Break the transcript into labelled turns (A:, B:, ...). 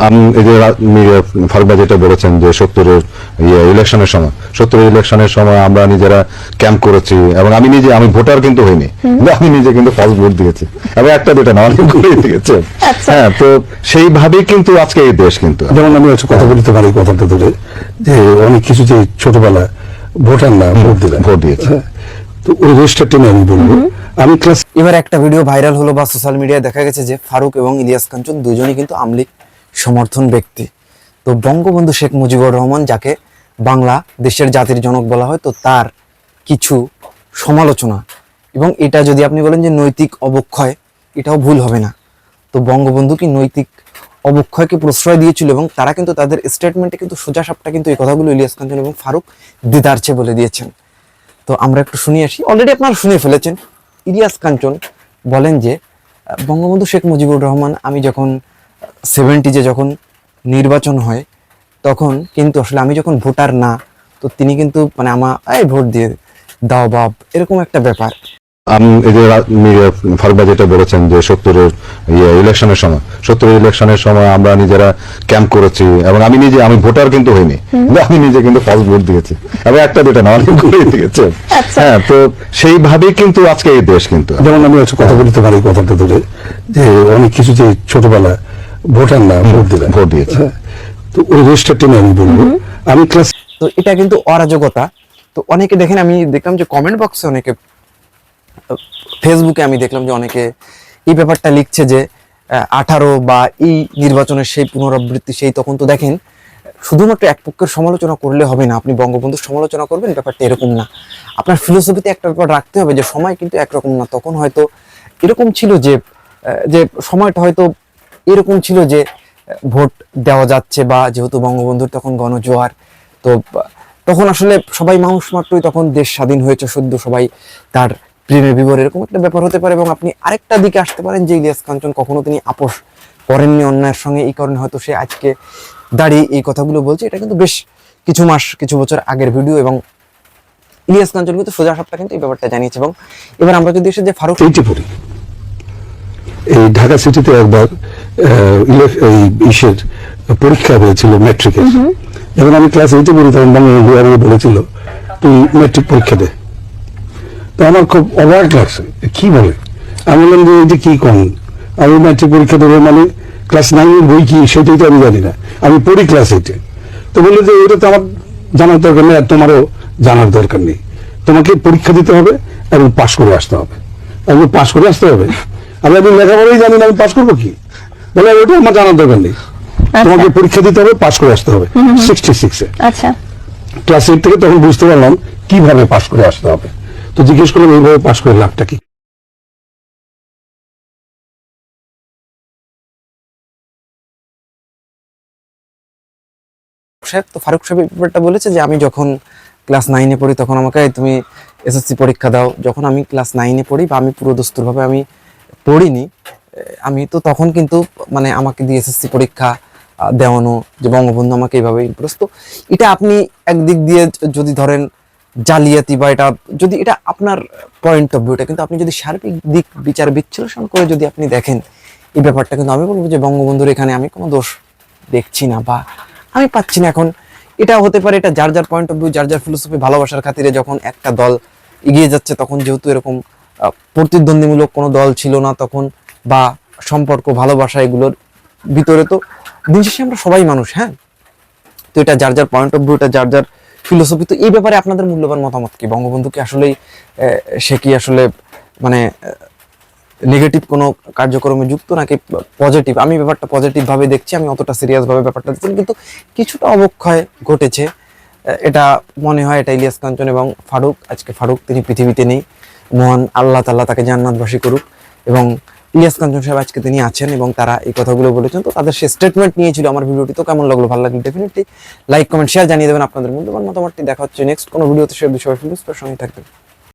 A: আমি এই যে রা- মি- ফারুক ভাই যেটা বলেছেন যে সত্তরের ইয়ে ইলেকশনের সময়। সত্তরের ইলেকশনের সময় আমরা নিজেরা ক্যাম্প করেছি এবং আমি নিজে আমি ভোটার কিন্তু হইনি। আমি নিজে কিন্তু ফার্স্ট ভোট দিয়েছি। এবং একটা দুটা না অনেক করে দিয়েছে
B: আচ্ছা।
A: হ্যাঁ তো সেইভাবেই কিন্তু আজকে এই দেশ কিন্তু।
C: যেমন আমি কথা বলতে পারি কথাটা ধরে যে অনেক কিছু যে ছোটবেলা ভোটার না ভোট দিলাম
A: ভোট দিয়েছে।
C: হ্যাঁ, তো ওই আমি বলব। আমি ক্লাস
D: এবার একটা ভিডিও ভাইরাল হলো বা সোশ্যাল মিডিয়ায় দেখা গেছে যে ফারুক এবং ইলিয়াস কাঞ্চন দুজনই কিন্তু আমলিক। সমর্থন ব্যক্তি। তো বঙ্গবন্ধু শেখ মুজিবুর রহমান, যাকে বাংলা দেশের জাতির জনক বলা হয়, তো তার কিছু সমালোচনা। এবং এটা যদি আপনি বলেন যে নৈতিক অবক্ষয়, এটাও ভুল হবে না। তো বঙ্গবন্ধু কি নৈতিক অবক্ষয়কে প্রশ্রয় দিয়েছিল এবং তারা কিন্তু তাদের স্টেটমেন্টে কিন্তু সোজা সাপটা কিন্তু এই কথাগুলো ইলিয়াস কাঞ্চন এবং ফারুক দিদারছে বলে দিয়েছেন। তো আমরা একটু শুনে আসি। অলরেডি আপনারা শুনে ফেলেছেন। ইলিয়াস কাঞ্চন বলেন যে, বঙ্গবন্ধু শেখ মুজিবুর রহমান, আমি যখন সেভেন্টিজে যখন নির্বাচন হয় তখন কিন্তু আসলে আমি যখন ভোটার না তো তিনি কিন্তু মানে আমার এই ভোট দিয়ে দাও বাপ এরকম একটা ব্যাপার।
A: আমি এই যে যেটা বলেছেন যে সত্তরের ইয়ে ইলেকশনের সময় সত্তরের ইলেকশনের সময় আমরা নিজেরা ক্যাম্প করেছি এবং আমি নিজে আমি ভোটার কিন্তু হইনি আমি নিজে কিন্তু ফার্স্ট ভোট দিয়েছি এবং একটা দুটা না অনেক করে দিয়েছে।
B: আচ্ছা।
A: হ্যাঁ তো সেইভাবেই কিন্তু আজকে এই দেশ কিন্তু।
C: যেমন আমি একটা কথা বলতে পারি কথাটা ধরে যে অনেক কিছু যে ছোটবেলা ভোটার না ভোট দিলাম
A: ভোট দিয়েছে।
C: হ্যাঁ, তো ওই রেজিস্টারটা নিয়ে আমি বলব আমি ক্লাস
D: তো এটা কিন্তু অরাজকতা। তো অনেকে দেখেন আমি দেখলাম যে কমেন্ট বক্সে অনেকে ফেসবুকে আমি দেখলাম যে অনেকে এই ব্যাপারটা লিখছে যে আঠারো বা এই নির্বাচনের সেই পুনরাবৃত্তি সেই তখন তো দেখেন শুধুমাত্র এক পক্ষের সমালোচনা করলে হবে না। আপনি বঙ্গবন্ধুর সমালোচনা করবেন ব্যাপারটা এরকম না। আপনার ফিলোসফিতে একটা ব্যাপার রাখতে হবে যে সময় কিন্তু একরকম না। তখন হয়তো এরকম ছিল যে আহ, যে সময়টা হয়তো এরকম ছিল যে ভোট দেওয়া যাচ্ছে বা যেহেতু বঙ্গবন্ধুর তখন গণজোয়ার, তো তখন আসলে সবাই মানুষ মাত্রই তখন দেশ স্বাধীন হয়েছে, সদ্য সবাই তার প্রেমে বিবর এরকম একটা ব্যাপার হতে পারে এবং আপনি আরেকটা দিকে আসতে পারেন যে ইলিয়াস কাঞ্চন কখনো তিনি আপোষ করেননি অন্যায়ের সঙ্গে, এই কারণে হয়তো সে আজকে দাঁড়িয়ে এই কথাগুলো বলছে। এটা কিন্তু বেশ কিছু মাস, কিছু বছর আগের ভিডিও এবং ইলিয়াস কাঞ্চন কিন্তু সোজা সাপটা কিন্তু এই ব্যাপারটা জানিয়েছে এবং এবার আমরা যদি এসে যে ফারুক
C: এই ঢাকা সিটিতে একবার ইসের পরীক্ষা হয়েছিল ম্যাট্রিকের যখন আমি ক্লাস এইটে পড়ি তখন বঙ্গবন্ধু আমাকে বলেছিল তুই ম্যাট্রিক পরীক্ষা দে। তো আমার খুব অবাক লাগছে কি বলে? আমি বললাম যে এটা কি কম আমি ম্যাট্রিক পরীক্ষা দেবো মানে ক্লাস নাইনের বই কি? সেটাই তো আমি জানি না। আমি পড়ি ক্লাস এইটে তো বলল যে এটা তো আমার জানার দরকার নেই আর তোমারও জানার দরকার নেই। তোমাকে পরীক্ষা দিতে হবে এবং পাশ করে আসতে হবে। আমি পাশ করে আসতে হবে? আমি আমি লেখাপড়াই জানি না আমি পাশ করব কি? বলে ওটা আমার জানার দরকার নেই। তোমাকে পরীক্ষা দিতে হবে পাশ করে আসতে হবে সিক্সটি সিক্সে
B: আচ্ছা।
C: ক্লাস এইট থেকে তখন বুঝতে পারলাম কীভাবে পাশ করে আসতে হবে। তো জিজ্ঞেস করলাম এইভাবে পাশ করে লাভটা কি?
D: সাহেব তো ফারুক সাহেব ব্যাপারটা বলেছে যে আমি যখন ক্লাস নাইনে পড়ি তখন আমাকে "এই তুমি এসএসসি পরীক্ষা দাও। যখন আমি ক্লাস নাইনে পড়ি বা আমি পুরো দস্তুরভাবে আমি পড়িনি আমি তো তখন কিন্তু মানে আমাকে দিয়ে পরীক্ষা দেওয়ানো যে বঙ্গবন্ধু আমাকে এইভাবে ইমপ্রেস তো এটা আপনি একদিক দিয়ে যদি ধরেন জালিয়াতি বা এটা, যদি এটা আপনার পয়েন্ট অফ ভিউটা কিন্তু আপনি যদি সার্বিক দিক বিচার বিশ্লেষণ করে যদি আপনি দেখেন, এই ব্যাপারটা কিন্তু আমি বলব যে বঙ্গবন্ধুর এখানে আমি কোনো দোষ দেখছি না বা আমি পাচ্ছি না এখন। এটা হতে পারে এটা যার যার পয়েন্ট অফ ভিউ যার যার ফিলোসফি ভালোবাসার খাতিরে যখন একটা দল এগিয়ে যাচ্ছে, তখন যেহেতু এরকম প্রতিদ্বন্দ্বীমূলক কোনো দল ছিল না তখন বা সম্পর্ক, ভালোবাসা এগুলোর ভিতরে তো দিন শেষে আমরা সবাই মানুষ হ্যাঁ? তো এটা যার যার পয়েন্ট অফ ভিউটা যার যার ফিলোসফি তো এই ব্যাপারে আপনাদের মূল্যবান মতামত কি? বঙ্গবন্ধু কি আসলেই সে কি আসলে মানে নেগেটিভ কোনো কার্যক্রমে যুক্ত নাকি পজিটিভ আমি ব্যাপারটা পজিটিভ ভাবে দেখছি, আমি অতটা সিরিয়াস ভাবে ব্যাপারটা দেখছি কিন্তু কিছুটা অবক্ষয় ঘটেছে। এটা মনে হয় এটা ইলিয়াস কাঞ্চন এবং ফারুক, আজকে ফারুক, তিনি পৃথিবীতে নেই। মহান আল্লাহ তাল্লাহ তাকে জান্নাতবাসী করুক এবং ইলিয়াস কাঞ্চন সাহেব আজকে তিনি আছেন এবং তারা এই কথাগুলো বলেছেন। তো তাদের সে স্টেটমেন্ট নিয়েছিল আমার ভিডিওটি। তো কেমন লাগল? ভালো লাগল ডেফিনেটলি লাইক কমেন্ট শেয়ার জানিয়ে দেবেন আপনাদের মূল্যবান মতামতটি। দেখা হচ্ছে নেক্সট কোনো ভিডিওতে। সে বিষয়ে ফিলিস সঙ্গে থাকবেন।